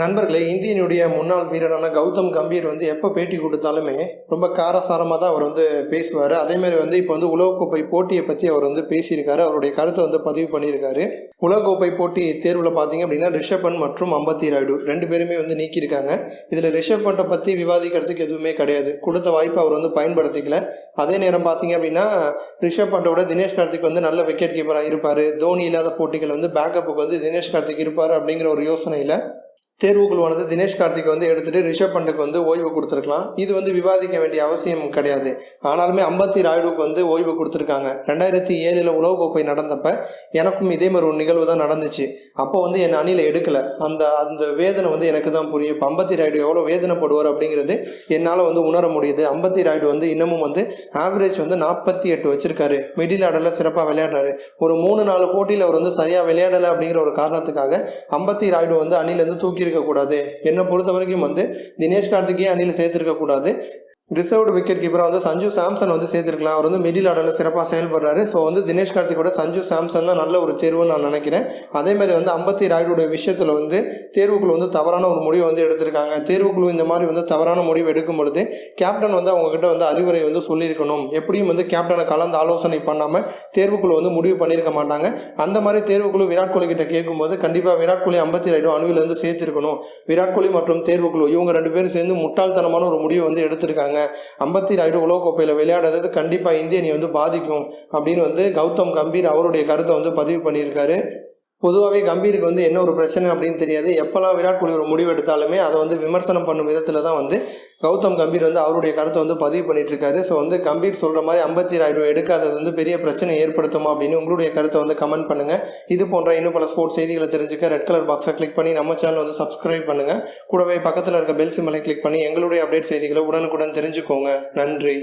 நண்பர்களே இந்தியனுடைய முன்னாள் வீரரான கௌதம் கம்பீர் வந்து எப்போ பேட்டி கொடுத்தாலுமே ரொம்ப காரசாரமாக தான் அவர் வந்து பேசுவார். அதேமாதிரி வந்து இப்போ வந்து உலகக்கோப்பை போட்டியை பற்றி அவர் வந்து பேசியிருக்காரு. அவருடைய கருத்தை வந்து பதிவு பண்ணியிருக்காரு. உலகக்கோப்பை போட்டி தேர்வில் பார்த்தீங்க அப்படின்னா ரிஷப் மற்றும் அம்பத்தி ராயுடு ரெண்டு பேருமே வந்து நீக்கியிருக்காங்க. இதில் ரிஷப் பண்ட்டை பற்றி விவாதிக்கிறதுக்கு எதுவுமே கிடையாது. கொடுத்த வாய்ப்பை அவர் வந்து பயன்படுத்திக்கல. அதே நேரம் பார்த்தீங்க அப்படின்னா ரிஷப் பண்டோட தினேஷ் கார்த்திக் வந்து நல்ல விக்கெட் கீப்பராக இருப்பார். தோனி இல்லாத போட்டிகள் வந்து பேக்கப்புக்கு வந்து தினேஷ் கார்த்திக் இருப்பார் அப்படிங்கிற ஒரு யோசனையில் தேர்வுக்குழுவானது தினேஷ் கார்த்திக் வந்து எடுத்துட்டு ரிஷப் பண்டுக்கு வந்து ஓய்வு கொடுத்துருக்கலாம். இது வந்து விவாதிக்க வேண்டிய அவசியம் கிடையாது. ஆனாலுமே அம்பத்தி ராயுடுக்கு வந்து ஓய்வு கொடுத்துருக்காங்க. ரெண்டாயிரத்தி ஏழில் உலகக்கோப்பை நடந்தப்ப எனக்கும் இதே மாதிரி ஒரு நிகழ்வு தான் நடந்துச்சு. அப்போ வந்து என் அணியில் எடுக்கலை. அந்த அந்த வேதனை வந்து எனக்கு தான் புரியும். இப்போ அம்பத்தி ராயுடு எவ்வளோ வேதனைப்படுவார் அப்படிங்கிறது என்னால் வந்து உணர முடியுது. அம்பத்தி ராயுடு வந்து இன்னமும் வந்து ஆவரேஜ் வந்து நாற்பத்தி எட்டு வச்சிருக்காரு. மிடில் ஆர்டரில் சிறப்பாக விளையாடுறாரு. ஒரு மூணு நாலு போட்டியில் அவர் வந்து சரியாக விளையாடலை அப்படிங்கிற ஒரு காரணத்துக்காக அம்பத்தி ராயுடு வந்து அணிலேருந்து தூக்கி இருக்கக்கூடாது என்னை பொறுத்த வரைக்கும் வந்து தினேஷ் கார்த்திகே அணியில் சேர்த்துருக்கக்கூடாது. ரிசர்வ்டு விக்கெட் கீப்பராக வந்து சஞ்சு சாம்சன் வந்து சேர்த்துருக்கலாம். அவர் வந்து மிடில் ஆர்டரில் சிறப்பாக செயல்படுறாரு. ஸோ வந்து தினேஷ் கார்த்திக் கூட சஞ்சு சாம்சன் தான் நல்ல ஒரு தேர்வுன்னு நான் நினைக்கிறேன். அதேமாதிரி வந்து அம்பத்தி ராய்டுடைய விஷயத்தில் வந்து தேர்வுக்குழு வந்து தவறான ஒரு முடிவை வந்து எடுத்திருக்காங்க. தேர்வுக்குழு இந்த மாதிரி வந்து தவறான முடிவு எடுக்கும் பொழுது கேப்டன் வந்து அவங்கக்கிட்ட வந்து அறிவுரை வந்து சொல்லியிருக்கணும். எப்படியும் வந்து கேப்டனை கலந்து ஆலோசனை பண்ணாமல் தேர்வுக்குழு வந்து முடிவு பண்ணியிருக்க மாட்டாங்க. அந்த மாதிரி தேர்வுக்குழு விராட் கோலி கிட்ட கேட்கும்போது கண்டிப்பாக விராட் கோலி அம்பத்தி ராய்டு அணுவிலேருந்து சேர்த்திருக்கணும். விராட் கோலி மற்றும் தேர்வுக்குழு இவங்க ரெண்டு பேரும் சேர்ந்து முட்டாள்தனமான ஒரு முடிவை வந்து எடுத்திருக்காங்க. அம்பத்தி ராயுடு உலகக்கோப்பையில் விளையாடுறது கண்டிப்பாக இந்திய அணி வந்து பாதிக்கும் அப்படின்னு வந்து கௌதம் கம்பீர் அவருடைய கருத்தை வந்து பதிவு பண்ணியிருக்காரு. பொதுவாகவே கம்பீருக்கு வந்து என்ன ஒரு பிரச்சனை அப்படின்னு தெரியாது. எப்போல்லாம் விராட் கோலி ஒரு முடிவு எடுத்தாலுமே அதை வந்து விமர்சனம் பண்ணும் விதத்தில் தான் வந்து கௌதம் கம்பீர் வந்து அவருடைய கருத்தை வந்து பதிவு பண்ணிட்டு இருக்காரு ஸோ வந்து கம்பீர் சொல்கிற மாதிரி அம்பத்தி ரூபாய் எடுக்காதது வந்து பெரிய பிரச்சனை ஏற்படுத்துமா அப்படின்னு உங்களுடைய கருத்தை வந்து கமெண்ட் பண்ணுங்கள் இது போன்ற இன்னும் பல ஸ்போர்ட்ஸ் செய்திகளை தெரிஞ்சுக்க ரெட் கலர் பாக்ஸை கிளிக் பண்ணி நம்ம சேனல் வந்து சப்ஸ்கிரைப் பண்ணுங்கள் கூடவே பக்கத்தில் இருக்க பெல் சிம்மலை கிளிக் பண்ணி எங்களுடைய அப்டேட் செய்திகளை உடனுக்குடன் தெரிஞ்சுக்கோங்க. நன்றி.